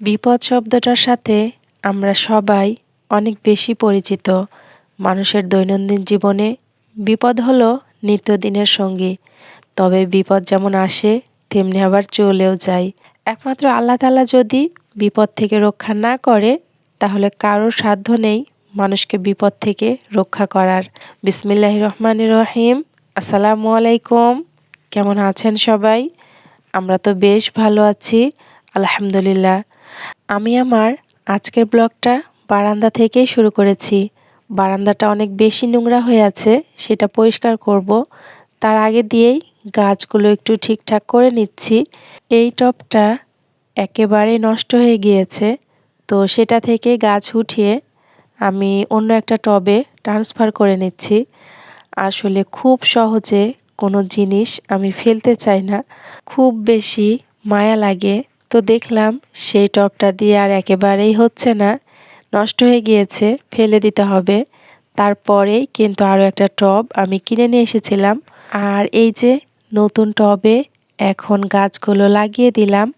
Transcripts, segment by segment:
বিপদ শব্দটার সাথে আমরা সবাই অনেক বেশি পরিচিত। মানুষের দৈনন্দিন জীবনে বিপদ হলো নিত্যদিনের সঙ্গী। তবে বিপদ যেমন আসে, তেমনি আবার চলেও যায়। একমাত্র আল্লাহ তালা যদি বিপদ থেকে রক্ষা না করে, তাহলে কারোর সাধ্য নেই মানুষকে বিপদ থেকে রক্ষা করার। বিসমিল্লাহ রহমান রহিম। আসসালামু আলাইকুম। কেমন আছেন সবাই? আমরা তো বেশ ভালো আছি। আলহামদুলিল্লাহ। আমি আমার আজকের ব্লগটা বারান্দা থেকেই শুরু করেছি। বারান্দাটা অনেক বেশি নোংরা হয়ে আছে, সেটা পরিষ্কার করব। তার আগে দিয়েই গাছগুলো একটু ঠিকঠাক করে নিচ্ছি। এই টবটা একেবারে নষ্ট হয়ে গিয়েছে, তো সেটা থেকে গাছ উঠিয়ে আমি অন্য একটা টবে ট্রান্সফার করে নিচ্ছি। আসলে খুব সহজে কোনো জিনিস আমি ফেলতে চাই না। খুব বেশি মায়া লাগে তো দেখলাম সেই টবটা দিয়ে আর একেবারেই হচ্ছে না। নষ্ট হয়ে গিয়েছে, ফেলে দিতে হবে। তারপরেই কিন্তু আরও একটা টব আমি কিনে নিয়ে এসেছিলাম। আর এই যে নতুন টবে এখন গাছগুলো লাগিয়ে দিলাম।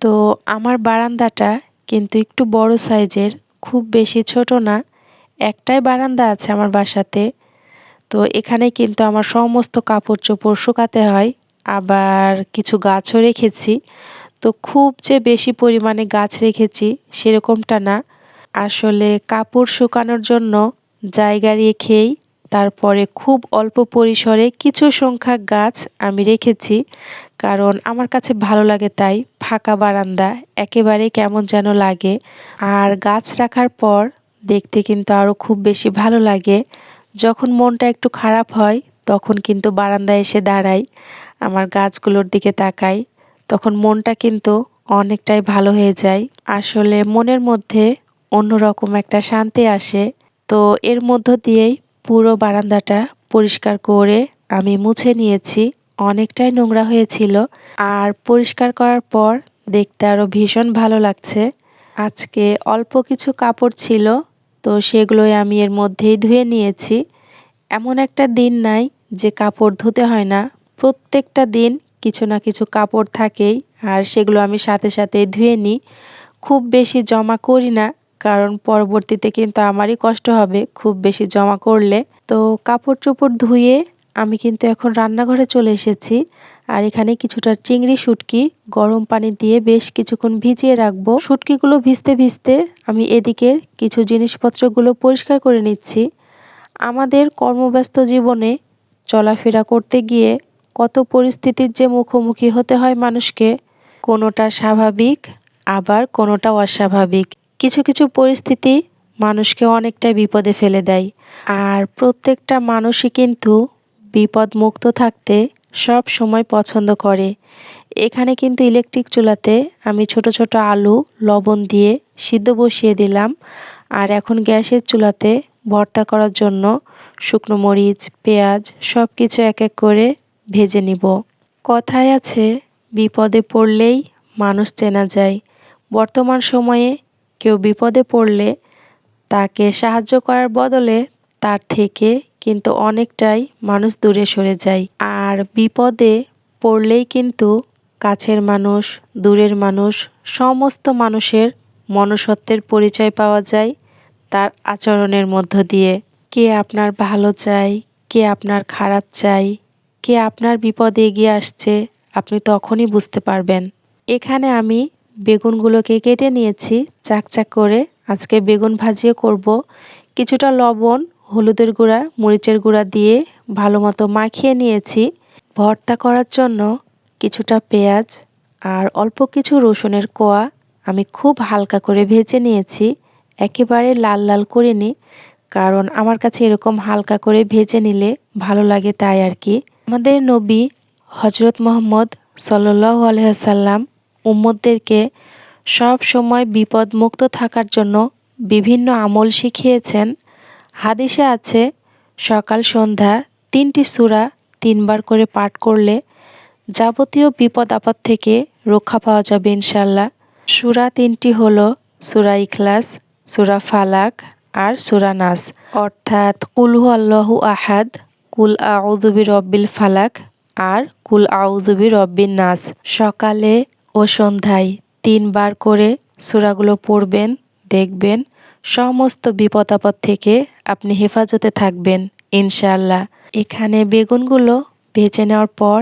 তো আমার বারান্দাটা কিন্তু একটু বড় সাইজের, খুব বেশি ছোট না। একটাই বারান্দা আছে আমার বাসাতে। তো এখানে কিন্তু আমার সমস্ত কাপড় চোপড় শুকাতে হয়। আবার কিছু গাছও রেখেছি। তো খুব যে বেশি পরিমাণে গাছ রেখেছি সেরকমটা না। আসলে কাপড় শুকানোর জন্য জায়গা রেখেই তারপরে খুব অল্প পরিসরে কিছু সংখ্যা গাছ আমি রেখেছি, কারণ আমার কাছে ভালো লাগে তাই ফাঁকা বারান্দা, একেবারে কেমন যেন লাগে। আর গাছ রাখার পর দেখতে কিন্তু আরও খুব বেশি ভালো লাগে। যখন মনটা একটু খারাপ হয়, তখন কিন্তু বারান্দায় এসে দাঁড়াই, আমার গাছগুলোর দিকে তাকাই। তখন মনটা কিন্তু অনেকটাই ভালো হয়ে যায়। আসলে মনের মধ্যে অন্যরকম একটা শান্তি আসে। তো এর মধ্য দিয়েই পুরো বারান্দাটা পরিষ্কার করে আমি মুছে নিয়েছি। অনেকটাই নোংরা হয়েছিল। আর পরিষ্কার করার পর দেখতে আরও ভীষণ ভালো লাগছে। আজকে অল্প কিছু কাপড় ছিল, তো সেগুলোই আমি এর মধ্যেই ধুয়ে নিয়েছি। এমন একটা দিন নাই যে কাপড় ধুতে হয় না। প্রত্যেকটা দিন কিছু না কিছু কাপড় থাকেই, আর সেগুলো আমি সাথে সাথে ধুয়ে নিই। খুব বেশি জমা করি না, কারণ পরবর্তীতে কিন্তু আমারই কষ্ট হবে খুব বেশি জমা করলে। তো কাপড় চোপড় ধুয়ে আমি কিন্তু এখন রান্নাঘরে চলে এসেছি, আর এখানে কিছুটা চিংড়ি শুটকি, গরম পানি দিয়ে বেশ কিছুক্ষণ ভিজিয়ে রাখব। শুটকিগুলো ভিজতে ভিজতে আমি এদিকের কিছু জিনিসপত্রগুলো পরিষ্কার করে নিচ্ছি। আমাদের কর্মব্যস্ত জীবনে চলাফেরা করতে গিয়ে কত পরিস্থিতির যে মুখোমুখি হতে হয় মানুষকে, কোনোটা স্বাভাবিক, আবার কোনোটা অস্বাভাবিক। কিছু কিছু পরিস্থিতি মানুষকে অনেকটা বিপদে ফেলে দেয়। আর প্রত্যেকটা মানুষই কিন্তু বিপদ মুক্ত থাকতে সব সময় পছন্দ করে। এখানে কিন্তু ইলেকট্রিক চুলাতে আমি ছোট ছোট আলু, লবণ দিয়ে সিদ্ধ বসিয়ে দিলাম। আর এখন গ্যাসের চুলাতে ভর্তা করার জন্য শুকনো মরিচ, পেঁয়াজ সব কিছু এক এক করে ভেজে নিব। কথায় আছে, বিপদে পড়লেই মানুষ চেনা যায়। বর্তমান সময়ে কেউ বিপদে পড়লে তাকে সাহায্য করার বদলে তার থেকে কিন্তু অনেকটাই মানুষ দূরে সরে যায়। আর বিপদে পড়লেই কিন্তু কাছের মানুষ, দূরের মানুষ, সমস্ত মানুষের মনুষ্যত্বের পরিচয় পাওয়া যায় তার আচরণের মধ্য দিয়ে। কে আপনার ভালো চাই কে আপনার খারাপ চাই কে আপনার বিপদে এগিয়ে আসছে, আপনি তখনই বুঝতে পারবেন। এখানে আমি বেগুনগুলোকে কেটে নিয়েছি, চাকচাক করে। আজকে বেগুন ভাজিয়ে করব। কিছুটা লবণ, হলুদের গুঁড়া, মরিচের গুঁড়া দিয়ে ভালো মতো মাখিয়ে নিয়েছি। ভর্তা করার জন্য কিছুটা পেঁয়াজ আর অল্প কিছু রসুনের কোয়া আমি খুব হালকা করে ভেজে নিয়েছি। একেবারে লাল লাল করিনি, কারণ আমার কাছে এরকম হালকা করে ভেজে নিলে ভালো লাগে তাই আর কি। আমাদের নবী হজরত মোহাম্মদ সাল্লাহ আলহাসাল্লাম উম্মদদেরকে সব সময় বিপদ মুক্ত থাকার জন্য বিভিন্ন আমল শিখিয়েছেন। হাদিসে আছে, সকাল সন্ধ্যা তিনটি সুরা তিনবার করে পাঠ করলে যাবতীয় বিপদ আপদ থেকে রক্ষা পাওয়া যাবে ইনশাল্লাহ সুরা তিনটি হলো সুরা ইখলাস, সুরা ফালাক আর সুরা নাস। অর্থাৎ কুলহু আল্লাহু আহাদ। কুল আউদুবি রব্বিল ফালাক আর কুল আউদুবি রব্বিন নাস। সকালে ও সন্ধ্যায় তিনবার করে সূরাগুলো পড়বেন, দেখবেন। সমস্ত বিপদ আপদ থেকে আপনি হেফাজতে থাকবেন ইনশাআল্লাহ। এখানে বেগুনগুলো ভেজে নেওয়ার পর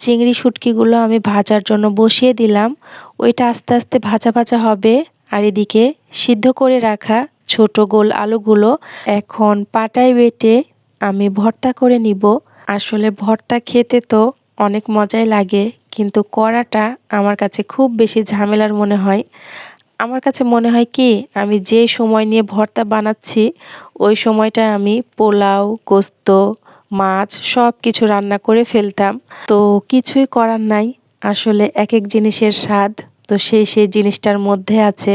চিংড়ি শুটকিগুলো আমি ভাজার জন্য বসিয়ে দিলাম। ওইটা আস্তে আস্তে ভাজা ভাজা হবে আর এদিকে সিদ্ধ করে রাখা ছোট গোল আলুগুলো এখন পাটায় বেটে আমি ভর্তা করে নিব। আসলে ভর্তা খেতে তো অনেক মজাই লাগে, কিন্তু করাটা আমার কাছে খুব বেশি ঝামেলার মনে হয়। আমার কাছে মনে হয় কি, আমি যে সময় নিয়ে ভর্তা বানাচ্ছি, ওই সময়টা আমি পোলাও, গোস্ত, মাছ সব কিছু রান্না করে ফেলতাম। তো কিছুই করার নাই, আসলে এক এক জিনিসের স্বাদ, তো সেই সেই জিনিসটার মধ্যে আছে।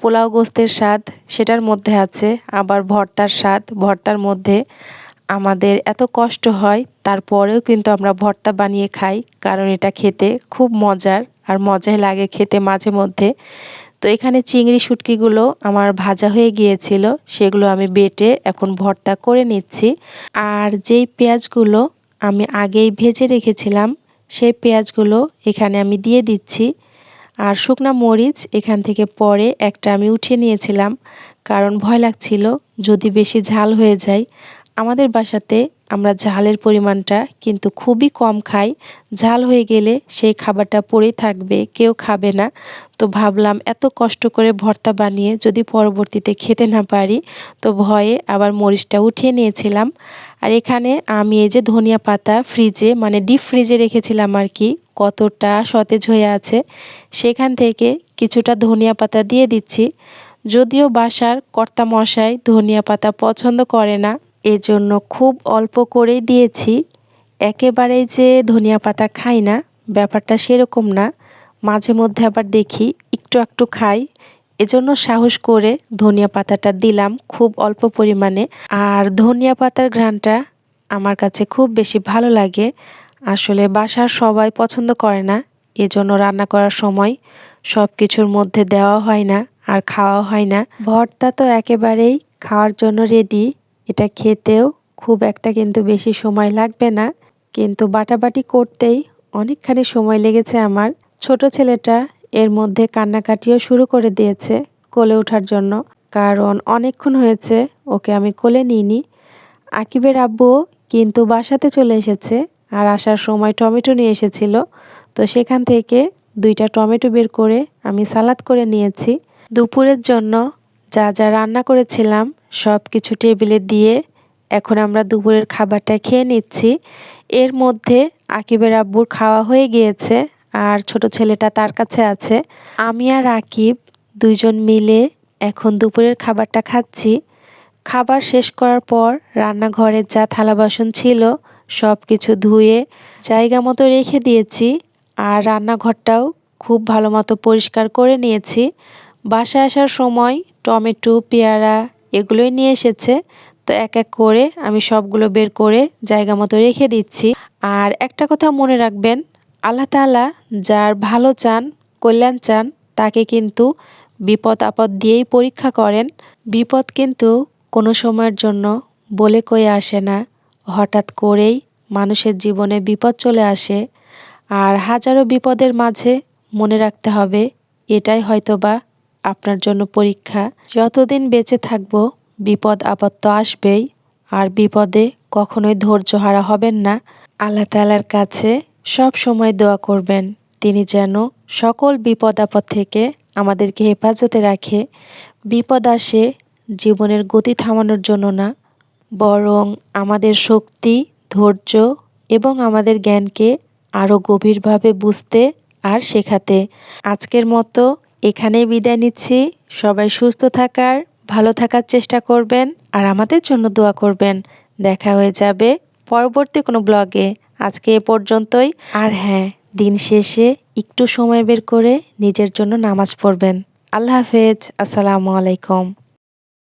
পোলাও গোস্তের স্বাদ, সেটার মধ্যে আছে, আবার ভর্তার স্বাদ, ভর্তার মধ্যে আমাদের এত কষ্ট হয়, তারপরেও কিন্তু আমরা ভর্তা বানিয়ে খাই, কারণ এটা খেতে খুব মজার আর মজাই লাগে খেতে মাঝে মধ্যে। তো এখানে চিংড়ি শুটকিগুলো আমার ভাজা হয়ে গিয়েছিল, সেগুলো আমি বেটে এখন ভর্তা করে নিচ্ছি। আর যেই পেঁয়াজগুলো আমি আগেই ভেজে রেখেছিলাম, সেই পেঁয়াজগুলো এখানে আমি দিয়ে দিচ্ছি। আর শুকনা মরিচ এখান থেকে পরে একটা আমি উঠিয়ে নিয়েছিলাম, কারণ ভয় লাগছিল যদি বেশি ঝাল হয়ে যায় আমাদের বাসাতে আমরা ঝালের পরিমাণটা কিন্তু খুবই কম খাই। ঝাল হয়ে গেলে সেই খাবারটা পড়েই থাকবে, কেউ খাবে না। তো ভাবলাম এত কষ্ট করে ভর্তা বানিয়ে যদি পরবর্তীতে খেতে না পারি, তো ভয়ে আবার মরিচটা উঠিয়ে নিয়েছিলাম। আর এখানে আমি এই যে ধনিয়া পাতা ফ্রিজে মানে ডিপ ফ্রিজে রেখেছিলাম আর কি, কতটা সতেজ হয়ে আছে, সেখান থেকে কিছুটা ধনিয়া পাতা দিয়ে দিচ্ছি। যদিও বাসার কর্তা মশাই ধনিয়া পাতা পছন্দ করে না এজন্য খুব অল্প করেই দিয়েছি। একেবারেই যে ধনিয়া পাতা খাই না, ব্যাপারটা সেরকম না। মাঝে মধ্যে আবার দেখি, একটু একটু খাই। এজন্য সাহস করে ধনিয়া পাতাটা দিলাম খুব অল্প পরিমাণে। আর ধনিয়া পাতার ঘ্রাণটা আমার কাছে খুব বেশি ভালো লাগে। আসলে বাসার সবাই পছন্দ করে না, এজন্য রান্না করার সময় সব কিছুর মধ্যে দেওয়া হয় না আর খাওয়া হয় না। ভর্তা তো একেবারেই খাওয়ার জন্য রেডি এটা খেতেও খুব একটা কিন্তু বেশি সময় লাগবে না। কিন্তু বাটাবাটি করতেই অনেকখানি সময় লেগেছে আমার। ছোট ছেলেটা এর মধ্যে কান্নাকাটিও শুরু করে দিয়েছে কোলে ওঠার জন্য। কারণ অনেকক্ষণ হয়েছে ওকে আমি কোলে নিইনি। আকিবের আব্বুও কিন্তু বাসাতে চলে এসেছে আর আসার সময় টমেটো নিয়ে এসেছিল। তো সেখান থেকে দুইটা টমেটো বের করে আমি সালাদ করে নিয়েছি। দুপুরের জন্য যা যা রান্না করেছিলাম, সব কিছু টেবিলে দিয়ে এখন আমরা দুপুরের খাবারটা খেয়ে নিচ্ছি। এর মধ্যে আকিবের আব্বুর খাওয়া হয়ে গিয়েছে আর ছোট ছেলেটা তার কাছে আছে। আমি আর আকিব দুইজন মিলে এখন দুপুরের খাবারটা খাচ্ছি। খাবার শেষ করার পর রান্নাঘরের যা থালা বাসন ছিল, সব কিছু ধুয়ে জায়গা মতো রেখে দিয়েছি আর রান্নাঘরটাও খুব ভালো মতো পরিষ্কার করে নিয়েছি। বাসায় আসার সময় টমেটো, পেয়ারা এগুলোই নিয়ে এসেছে। তো এক এক করে আমি সবগুলো বের করে জায়গা মতো রেখে দিচ্ছি। আর একটা কথা মনে রাখবেন, আল্লাহ তালা যার ভালো চান, কল্যাণ চান, তাকে কিন্তু বিপদ আপদ দিয়েই পরীক্ষা করেন। বিপদ কিন্তু কোনো সময়ের জন্য বলে কয়ে আসে না। হঠাৎ করেই মানুষের জীবনে বিপদ চলে আসে। আর হাজারো বিপদের মাঝে মনে রাখতে হবে, এটাই হয়তোবা আপনার জন্য পরীক্ষা। যতদিন বেঁচে থাকব, বিপদ আপদ তো আসবেই, আর বিপদে কখনোই ধৈর্য হারা হবেন না। আল্লাহ তালার কাছে সব সময় দোয়া করবেন, তিনি যেন সকল বিপদ আপদ থেকে আমাদেরকে হেফাজতে রাখে। বিপদ আসে জীবনের গতি থামানোর জন্য না, বরং আমাদের শক্তি, ধৈর্য এবং আমাদের জ্ঞানকে আরও গভীরভাবে বুঝতে আর শেখাতে। আজকের মতো এখানেই বিদায় নিচ্ছি। সবাই সুস্থ থাকার, ভালো থাকার চেষ্টা করবেন আর আমাদের জন্য দোয়া করবেন। দেখা হয়ে যাবে পরবর্তী কোনো ব্লগে। আজকে এ পর্যন্তই। আর হ্যাঁ দিন শেষে একটু সময় বের করে নিজের জন্য নামাজ পড়বেন। আল্লাহ হাফেজ। আসসালামু আলাইকুম।